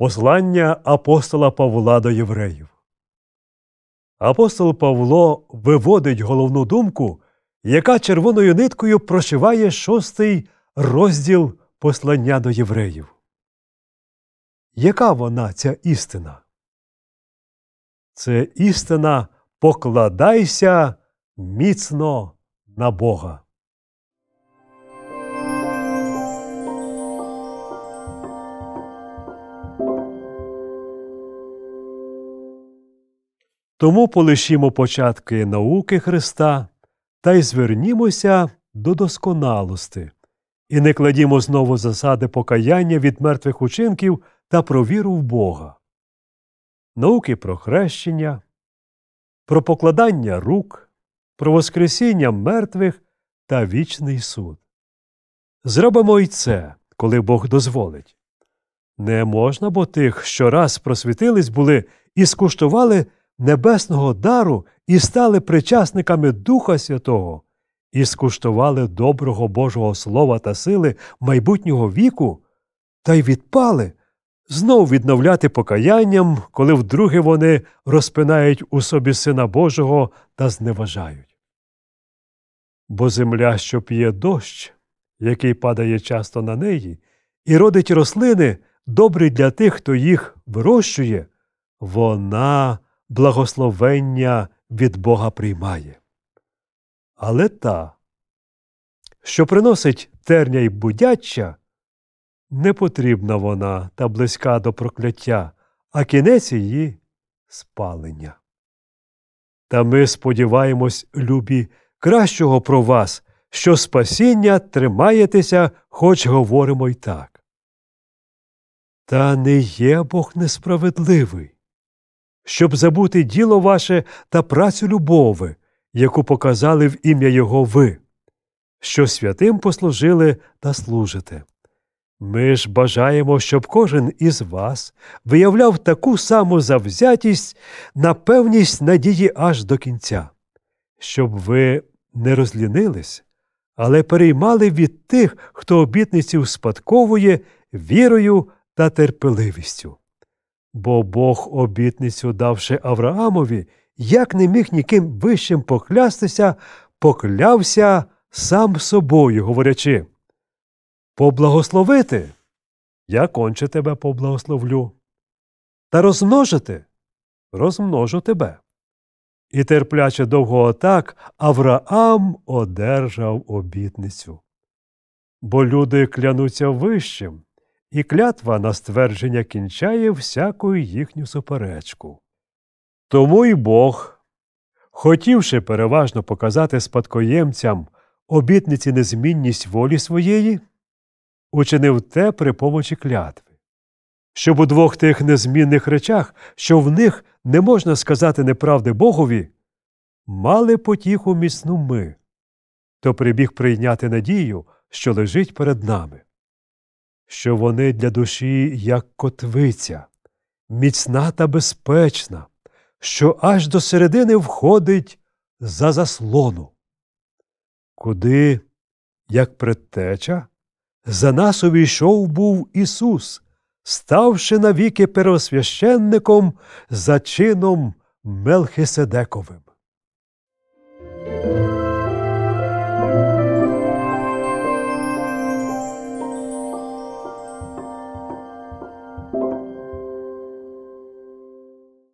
Послання апостола Павла до євреїв. Апостол Павло виводить головну думку, яка червоною ниткою прошиває шостий розділ послання до євреїв. Яка вона ця істина? Це істина покладайся міцно на Бога. Тому полишімо початки науки Христа та й звернімося до досконалости, і не кладімо знову засади покаяння від мертвих учинків та про віру в Бога, науки про хрещення, про покладання рук, про Воскресіння мертвих та вічний суд. Зробимо й це, коли Бог дозволить. Не можна, бо тих, що раз просвітились були і скуштували небесного дару і стали причасниками Духа Святого, і скуштували доброго Божого Слова та сили майбутнього віку, та й відпали, знов відновляти покаянням, коли вдруге вони розпинають у собі Сина Божого та зневажають. Бо земля, що п'є дощ, який падає часто на неї, і родить рослини, добрі для тих, хто їх вирощує, вона благословення від Бога приймає. Але та, що приносить терня й будяча, не потрібна вона та близька до прокляття, а кінець її спалення. Та ми сподіваємось, любі, кращого про вас, що спасіння тримаєтеся, хоч говоримо й так. Та не є Бог несправедливий щоб забути діло ваше та працю любови, яку показали в ім'я Його ви, що святим послужили та служите. Ми ж бажаємо, щоб кожен із вас виявляв таку саму завзятість на певність надії аж до кінця, щоб ви не розлінились, але переймали від тих, хто обітниці успадковує вірою та терпеливістю. Бо Бог обітницю, давши Авраамові, як не міг ніким вищим поклястися, поклявся сам собою, говорячи Поблагословити я конче тебе поблагословлю. Та розмножити розмножу тебе. І терпляче довго отак Авраам одержав обітницю. Бо люди клянуться вищим, і клятва на ствердження кінчає всяку їхню суперечку. Тому й Бог, хотівши переважно показати спадкоємцям обітниці незмінність волі своєї, учинив те при помочі клятви, щоб у двох тих незмінних речах, що в них не можна сказати неправди Богові, мали потіху міцну ми, то прибіг прийняти надію, що лежить перед нами що вони для душі як котвиця, міцна та безпечна, що аж до середини входить за заслону. Куди, як предтеча, за нас увійшов був Ісус, ставши навіки первосвященником за чином Мелхиседековим.